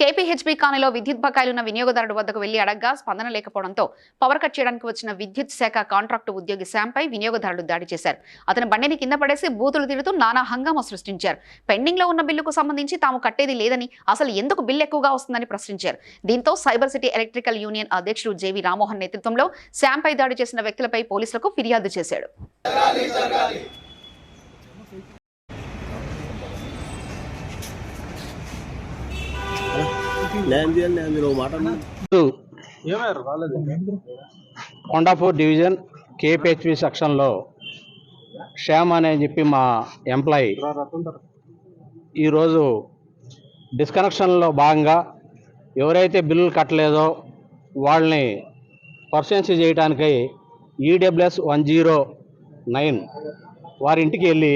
KPHB కాలనీలో విద్యుత్ బకాయిలున్న వినియోగదారుడు వద్దకు వెళ్ళి అడగ్గా స్పందన లేకపోవడంతో పవర్ కట్ చేయడానికి వచ్చిన విద్యుత్ శాఖ కాంట్రాక్టు ఉద్యోగి శాంపై వినియోగదారులు దాడి చేశారు. అతని బండిని కింద పడేసి బూతులు తిడుతూ నానా హంగామా సృష్టించారు. పెండింగ్లో ఉన్న బిల్లుకు సంబంధించి తాము కట్టేది లేదని అసలు ఎందుకు బిల్లు ఎక్కువగా వస్తుందని ప్రశ్నించారు. దీంతో సైబర్ సిటీ ఎలక్ట్రికల్ యూనియన్ అధ్యక్షుడు జేవి రామ్మోహన్ నేతృత్వంలో శాంపై దాడి చేసిన వ్యక్తులపై పోలీసులకు ఫిర్యాదు చేశాడు. న్యాయం చేయాలి న్యాయం చేయాలి ఒక మాట అన్నా. కొండాపూర్ డివిజన్ కేపిహెచ్పి సెక్షన్లో శ్యామ్ అని చెప్పి మా ఎంప్లాయీ ఈరోజు డిస్కనెక్షన్లో భాగంగా ఎవరైతే బిల్లులు కట్టలేదో వాళ్ళని పర్సెన్సీ చేయడానికై ఈడబ్ల్యూఎస్ వన్ జీరో నైన్ వారి ఇంటికి వెళ్ళి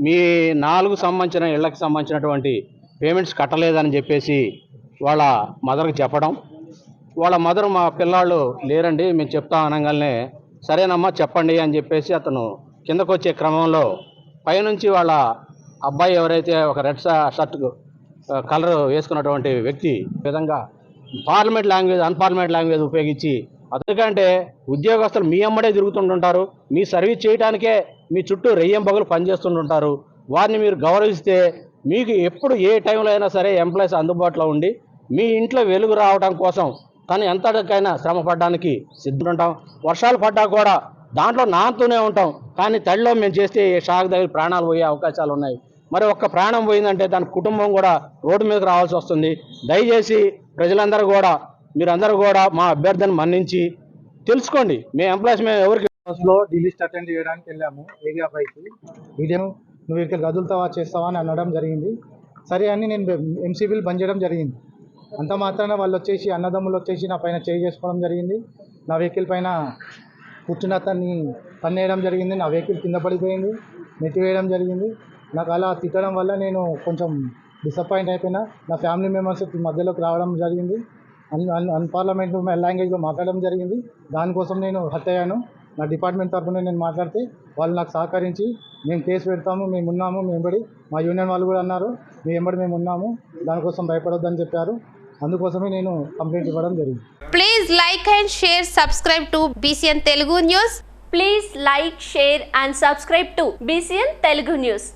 మీ నాలుగు సంబంధించిన ఇళ్ళకి సంబంధించినటువంటి పేమెంట్స్ కట్టలేదని చెప్పేసి వాళ్ళ మదర్కి చెప్పడం. వాళ్ళ మదర్ మా పిల్లాళ్ళు లేరండి మేము చెప్తా అనగానే సరేనమ్మా చెప్పండి అని చెప్పేసి అతను కిందకు వచ్చే క్రమంలో పైనుంచి వాళ్ళ అబ్బాయి ఎవరైతే ఒక రెడ్ షర్ట్ కలర్ వేసుకున్నటువంటి వ్యక్తి విధంగా పార్లమెంట్ లాంగ్వేజ్ అన్పార్లమెంట్ లాంగ్వేజ్ ఉపయోగించి అందుకంటే ఉద్యోగస్తులు మీ అమ్మడే తిరుగుతుంటుంటారు. మీ సర్వీస్ చేయడానికే మీ చుట్టూ రెయ్యం పగులు పనిచేస్తుంటుంటారు. వారిని మీరు గౌరవిస్తే మీకు ఎప్పుడు ఏ టైంలో అయినా సరే ఎంప్లాయీస్ అందుబాటులో ఉండి మీ ఇంట్లో వెలుగు రావడం కోసం తను ఎంతకైనా శ్రమ పడడానికి సిద్ధుంటాం వర్షాలు పడ్డా కూడా దాంట్లో నాంతూనే ఉంటాం. కానీ తడిలో మేము చేస్తే షాక్ దగ్గర ప్రాణాలు పోయే అవకాశాలు ఉన్నాయి. మరి ఒక్క ప్రాణం పోయిందంటే దాని కుటుంబం కూడా రోడ్డు మీదకి రావాల్సి వస్తుంది. దయచేసి ప్రజలందరూ కూడా మీరందరూ కూడా మా అభ్యర్థిని మన్నించి తెలుసుకోండి. మీ ఎంప్లాయీస్ మేము ఎవరికి లో ఢిల్లీస్ట్ అటెండ్ చేయడానికి వెళ్ళాము. ఏరియా పైకి. నువ్వు ఇక్కడ కదులుతావా చేస్తావా అని అనడం జరిగింది. సరే అని నేను ఎంసీబీలు బంద్ చేయడం జరిగింది. అంత మాత్రాన వాళ్ళు వచ్చేసి అన్నదమ్ములు వచ్చేసి నా పైన చేయి చేసుకోవడం జరిగింది. నా వెహికల్ పైన కూర్చున్న అతన్ని తన్నేయడం జరిగింది. నా వెహికల్ కింద పడిపోయింది. నెట్టివేయడం జరిగింది. నాకు అలా తిట్టడం వల్ల నేను కొంచెం డిసప్పాయింట్ అయిపోయినా. నా ఫ్యామిలీ మెంబర్స్ మధ్యలోకి రావడం జరిగింది. అన్ అన్ అన్పార్లమెంట్ లాంగ్వేజ్లో మాట్లాడడం జరిగింది. దానికోసం నేను హట్ అయ్యాను. నా డిపార్ట్మెంట్ తరఫున నేను మాట్లాడితే వాళ్ళు నాకు సహకరించి మేము కేసు పెడతాము మేము ఉన్నాము మేము ఎంబడి మా యూనియన్ వాళ్ళు కూడా అన్నారు మీ ఎంబడి మేము ఉన్నాము దానికోసం భయపడొద్దని చెప్పారు. అందుకోసమే నేను కంప్లైంట్ ఇవ్వడం జరిగింది. Please like and share subscribe to BCN Telugu news please like share and subscribe to BCN Telugu news